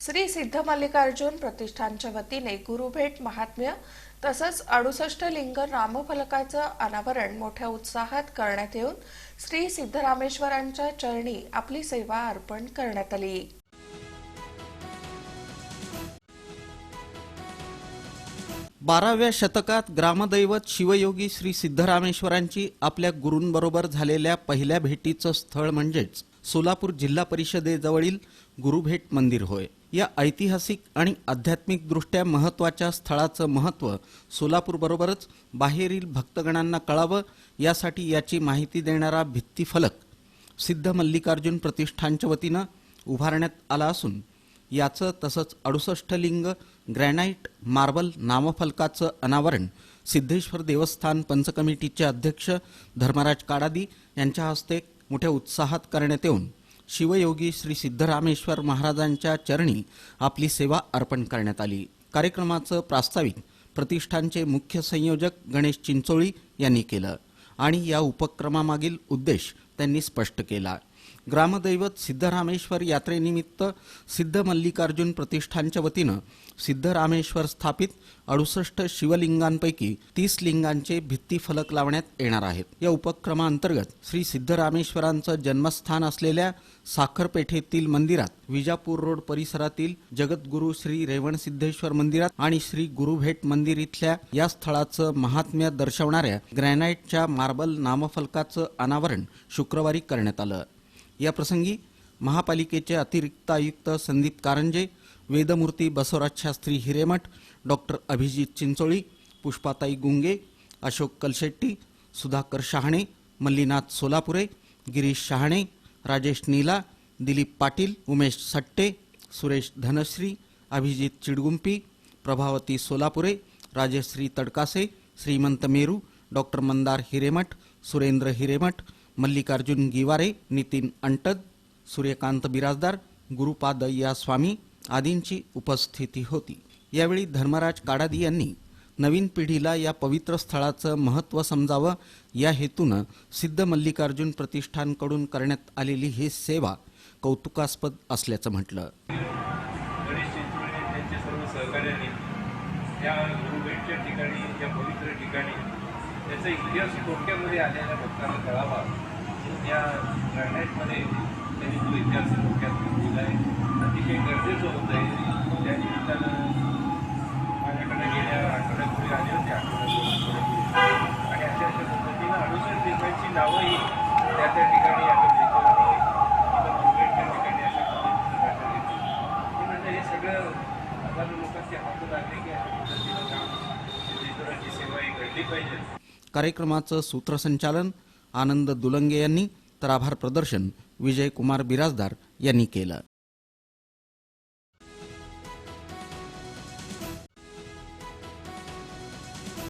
श्री सिद्ध मल्लिकार्जुन प्रतिष्ठानच्या वतीने गुरुभेट महात्म्य तसंच अडुसष्ट लिंग नामफलकाचं अनावरण मोठ्या उत्साहात करण्यात येऊन श्री सिद्धरामेश्वरांच्या चरणी आपली सेवा अर्पण करण्यात आली. बाराव्या शतकात ग्रामदैवत शिवयोगी श्री सिद्धरामेश्वरांची आपल्या गुरूंबरोबर झालेल्या पहिल्या भेटीचं स्थळ म्हणजेच सोलापूर जिल्हा परिषदेजवळील गुरुभेट मंदिर होय. या ऐतिहासिक आणि आध्यात्मिकदृष्ट्या महत्त्वाच्या स्थळाचं महत्त्व सोलापूरबरोबरच बाहेरील भक्तगणांना कळावं यासाठी याची माहिती देणारा भित्तीफलक सिद्ध मल्लिकार्जुन प्रतिष्ठानच्या वतीनं उभारण्यात आला असून याचं तसंच अडुसष्ट लिंग ग्रॅनाईट मार्बल नामफलकाचं अनावरण सिद्धेश्वर देवस्थान पंचकमिटीचे अध्यक्ष धर्मराज काडादी यांच्या हस्ते मोठ्या उत्साहात करण्यात येऊन शिवयोगी श्री सिद्धरामेश्वर महाराजांच्या चरणी आपली सेवा अर्पण करण्यात आली. कार्यक्रमाचं प्रास्ताविक प्रतिष्ठानचे मुख्य संयोजक गणेश चिंचोळी यांनी केलं आणि या उपक्रमामागील उद्देश त्यांनी स्पष्ट केला. ग्रामदैवत सिद्धरामेश्वर यात्रेनिमित्त सिद्ध मल्लिकार्जुन प्रतिष्ठानच्या वतीनं सिद्धरामेश्वर स्थापित अडुसष्ट शिवलिंगांपैकी तीस लिंगांचे भित्तीफलक लावण्यात येणार आहेत. या उपक्रमाअंतर्गत श्री सिद्धरामेश्वरांचं जन्मस्थान असलेल्या साखरपेठेतील मंदिरात विजापूर रोड परिसरातील जगद्गुरू श्री रेवणसिद्धेश्वर मंदिरात आणि श्री गुरुभेट मंदिर इथल्या या स्थळाचं महात्म्य दर्शवणाऱ्या ग्रॅनाईटच्या मार्बल नामफलकाचं अनावरण शुक्रवारी करण्यात आलं. या प्रसंगी महापालिकेचे अतिरिक्त आयुक्त संदीप कारंजे वेदमूर्ती बसवराज शास्त्री हिरेमठ डॉक्टर अभिजित चिंचोळी पुष्पाताई गुंगे अशोक कलशेट्टी सुधाकर शहाणे मल्लीनाथ सोलापुरे गिरीश शहाणे राजेश नीला दिलीप पाटील उमेश सट्टे सुरेश धनश्री अभिजित चिडगुंपी प्रभावती सोलापुरे राजश्री तडकासे श्रीमंत मेरू डॉक्टर मंदार हिरेमठ सुरेंद्र हिरेमठ मल्लिकार्जुन गिवारे नितीन अंटद सूर्यकांत बिराजदार गुरुपाद या स्वामी आदींची उपस्थिती होती. यावेळी धर्मराज काडादी यांनी नवीन पिढीला या पवित्र स्थळाचं महत्त्व समजावं या हेतूनं सिद्ध मल्लिकार्जुन प्रतिष्ठानकडून करण्यात आलेली ही सेवा कौतुकास्पद असल्याचं म्हटलं. या ठिकाणी या पवित्र ठिकाणी त्याचा इतिहास थोडक्यामध्ये आलेल्या भक्तांना कळावा. या ग्रॅनाईटमध्ये त्यांनी तो इतिहास थोडक्यात दिला आहे अतिशय गरजेचं होतं आहे. त्या निमित्तानं माझ्याकडे गेल्या आठवड्यापूर्वी आले होते आठवड्यापूर्वी आणि अशा अशा पद्धतीनं अडुसष्ट लिंगांची नावंही त्या त्या ठिकाणी ठिकाणी अशा हे सगळं घडली पाहिजे. कार्यक्रमाचं सूत्रसंचालन आनंद दुलंगे यांनी तर आभार प्रदर्शन विजयकुमार बिराजदार यांनी केलं.